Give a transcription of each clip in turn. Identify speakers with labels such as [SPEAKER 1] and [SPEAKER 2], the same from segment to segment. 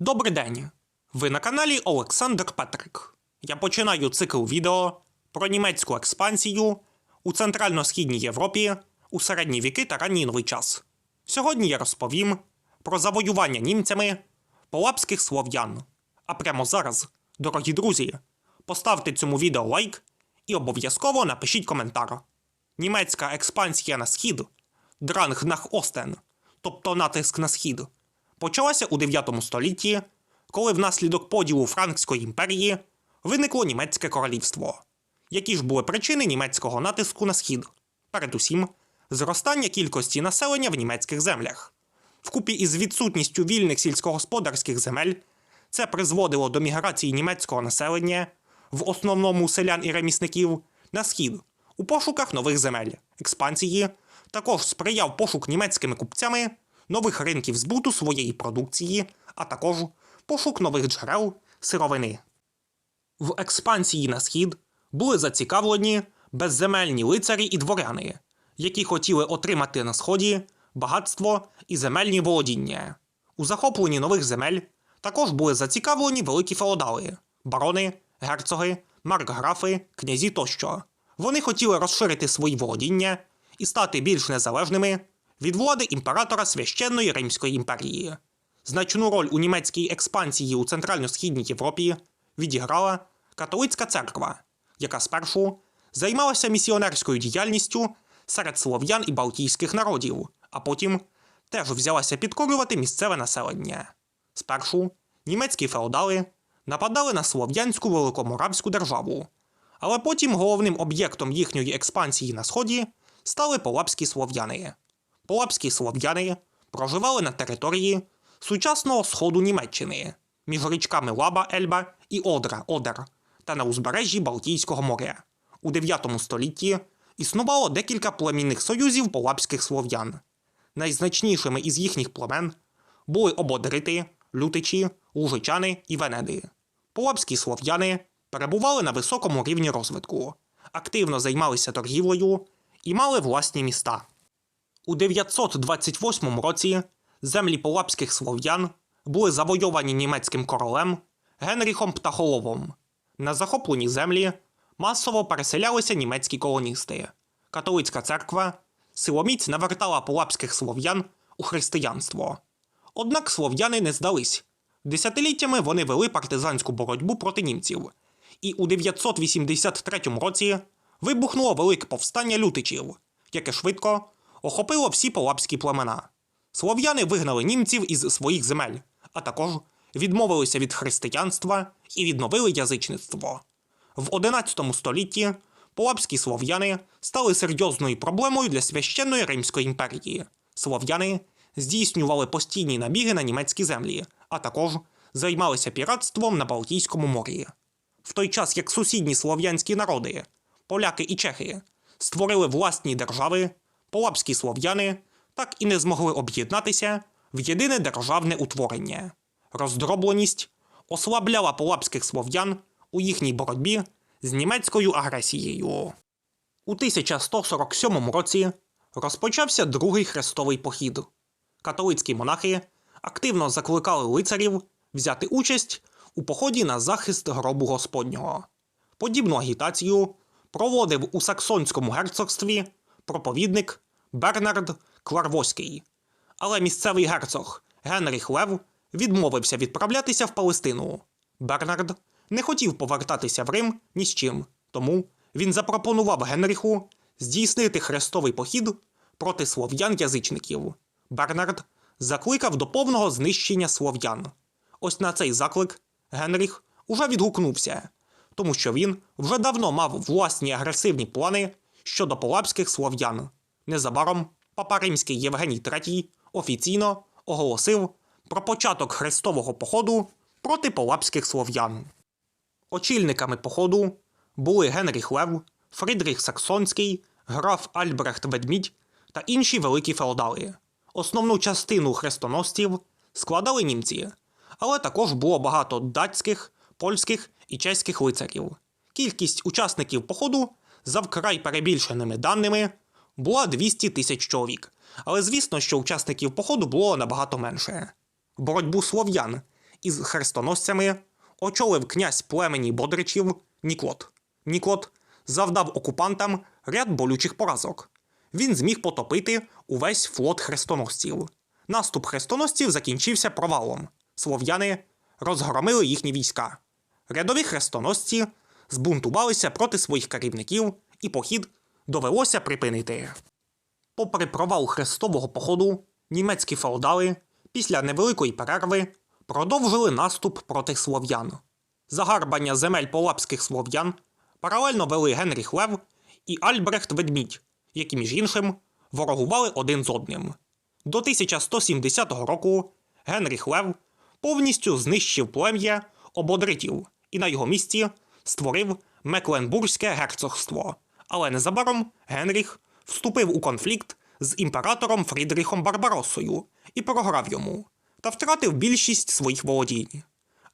[SPEAKER 1] Добрий день! Ви на каналі Олександр Петрик. Я починаю цикл відео про німецьку експансію у Центрально-Східній Європі у середні віки та ранній новий час. Сьогодні я розповім про завоювання німцями полапських слов'ян. А прямо зараз, дорогі друзі, поставте цьому відео лайк і обов'язково напишіть коментар. Німецька експансія на схід Дранг нах Остен, тобто натиск на схід, почалася у 9 столітті, коли внаслідок поділу Франкської імперії виникло німецьке королівство. Які ж були причини німецького натиску на схід? Передусім, зростання кількості населення в німецьких землях. Вкупі із відсутністю вільних сільськогосподарських земель це призводило до міграції німецького населення, в основному селян і ремісників, на схід у пошуках нових земель. Експансії також сприяв пошук німецькими купцями нових ринків збуту своєї продукції, а також пошук нових джерел сировини. В експансії на схід були зацікавлені безземельні лицарі і дворяни, які хотіли отримати на сході багатство і земельні володіння. У захопленні нових земель також були зацікавлені великі феодали, барони, герцоги, маркграфи, князі тощо. Вони хотіли розширити свої володіння і стати більш незалежними від влади імператора священної Римської імперії. Значну роль у німецькій експансії у Центрально-Східній Європі відіграла католицька церква, яка спершу займалася місіонерською діяльністю серед слов'ян і балтійських народів, а потім теж взялася підкорювати місцеве населення. Спершу німецькі феодали нападали на слов'янську великоморавську державу, але потім головним об'єктом їхньої експансії на сході стали полапські слов'яни. Полапські слов'яни проживали на території сучасного сходу Німеччини між річками Лаба Ельба і Одра Одер та на узбережжі Балтійського моря. У 9 столітті існувало декілька племінних союзів полапських слов'ян. Найзначнішими із їхніх племен були ободрити, лютичі, лужичани і венеди. Полапські слов'яни перебували на високому рівні розвитку, активно займалися торгівлею і мали власні міста. У 928 році землі полапських слов'ян були завойовані німецьким королем Генріхом Птахоловом. На захоплені землі масово переселялися німецькі колоністи. Католицька церква силоміць навертала полапських слов'ян у християнство. Однак слов'яни не здались. Десятиліттями вони вели партизанську боротьбу проти німців, і у 983 році вибухнуло велике повстання лютичів, яке швидко охопило всі полапські племена. Слов'яни вигнали німців із своїх земель, а також відмовилися від християнства і відновили язичництво. В 11 столітті полапські слов'яни стали серйозною проблемою для священної Римської імперії. Слов'яни здійснювали постійні набіги на німецькі землі, а також займалися піратством на Балтійському морі. В той час як сусідні слов'янські народи, поляки і чехи, створили власні держави, полапські слов'яни так і не змогли об'єднатися в єдине державне утворення. Роздробленість ослабляла полапських слов'ян у їхній боротьбі з німецькою агресією. У 1147 році розпочався другий хрестовий похід. Католицькі монахи активно закликали лицарів взяти участь у поході на захист гробу Господнього. Подібну агітацію проводив у Саксонському герцогстві проповідник Бернард Кларвоський. Але місцевий герцог Генріх Лев відмовився відправлятися в Палестину. Бернард не хотів повертатися в Рим ні з чим, тому він запропонував Генріху здійснити хрестовий похід проти слов'ян-язичників. Бернард закликав до повного знищення слов'ян. Ось на цей заклик Генріх уже відгукнувся, тому що він вже давно мав власні агресивні плани щодо полапських слов'ян. Незабаром папа римський Євгеній III офіційно оголосив про початок хрестового походу проти полапських слов'ян. Очільниками походу були Генріх Лев, Фрідріх Саксонський, граф Альбрехт Ведмідь та інші великі феодали. Основну частину хрестоносців складали німці, але також було багато датських, польських і чеських лицарів. Кількість учасників походу, за вкрай перебільшеними даними, була 200 тисяч чоловік, але звісно, що учасників походу було набагато менше. Боротьбу слов'ян із хрестоносцями очолив князь племені Бодричів Ніклот. Ніклот завдав окупантам ряд болючих поразок. Він зміг потопити увесь флот хрестоносців. Наступ хрестоносців закінчився провалом. Слов'яни розгромили їхні війська. Рядові хрестоносці збунтувалися проти своїх керівників, і похід довелося припинити. Попри провал хрестового походу, німецькі феодали після невеликої перерви продовжили наступ проти слов'ян. Загарбання земель полапських слов'ян паралельно вели Генріх Лев і Альбрехт Ведмідь, які, між іншим, ворогували один з одним. До 1170 року Генріх Лев повністю знищив плем'я ободритів і на його місці створив Мекленбурзьке герцогство. Але незабаром Генріх вступив у конфлікт з імператором Фрідріхом Барбаросою і програв йому та втратив більшість своїх володінь.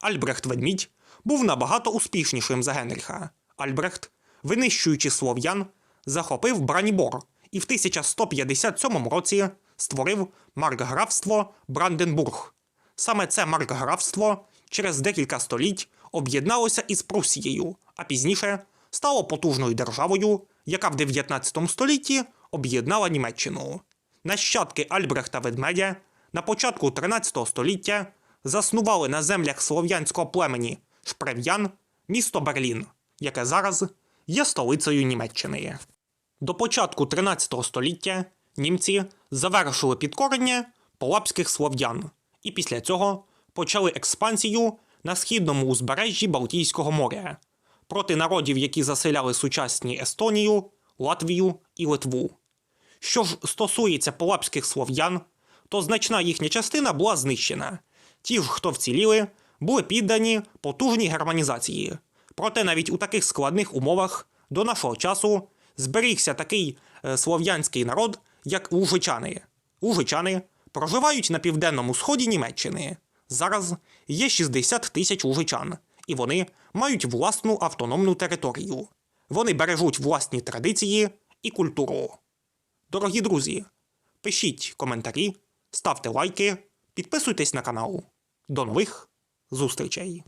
[SPEAKER 1] Альбрехт Ведмідь був набагато успішнішим за Генріха. Альбрехт, винищуючи слов'ян, захопив Бранібор і в 1157 році створив маркграфство Бранденбург. Саме це маркграфство через декілька століть об'єдналося із Прусією, а пізніше стало потужною державою, яка в 19 столітті об'єднала Німеччину. Нащадки Альбрехта Ведмедя на початку 13 століття заснували на землях слов'янського племені Шпрев'ян місто Берлін, яке зараз є столицею Німеччини. До початку 13 століття німці завершили підкорення полапських слов'ян і після цього почали експансію на східному узбережжі Балтійського моря проти народів, які заселяли сучасні Естонію, Латвію і Литву. Що ж стосується полапських слов'ян, то значна їхня частина була знищена. Ті ж, хто вціліли, були піддані потужній германізації. Проте навіть у таких складних умовах до нашого часу зберігся такий е, слов'янський народ, як лужичани. Лужичани проживають на південному сході Німеччини. Зараз є 60 тисяч лужичан, і вони мають власну автономну територію. Вони бережуть власні традиції і культуру. Дорогі друзі, пишіть коментарі, ставте лайки, підписуйтесь на канал. До нових зустрічей!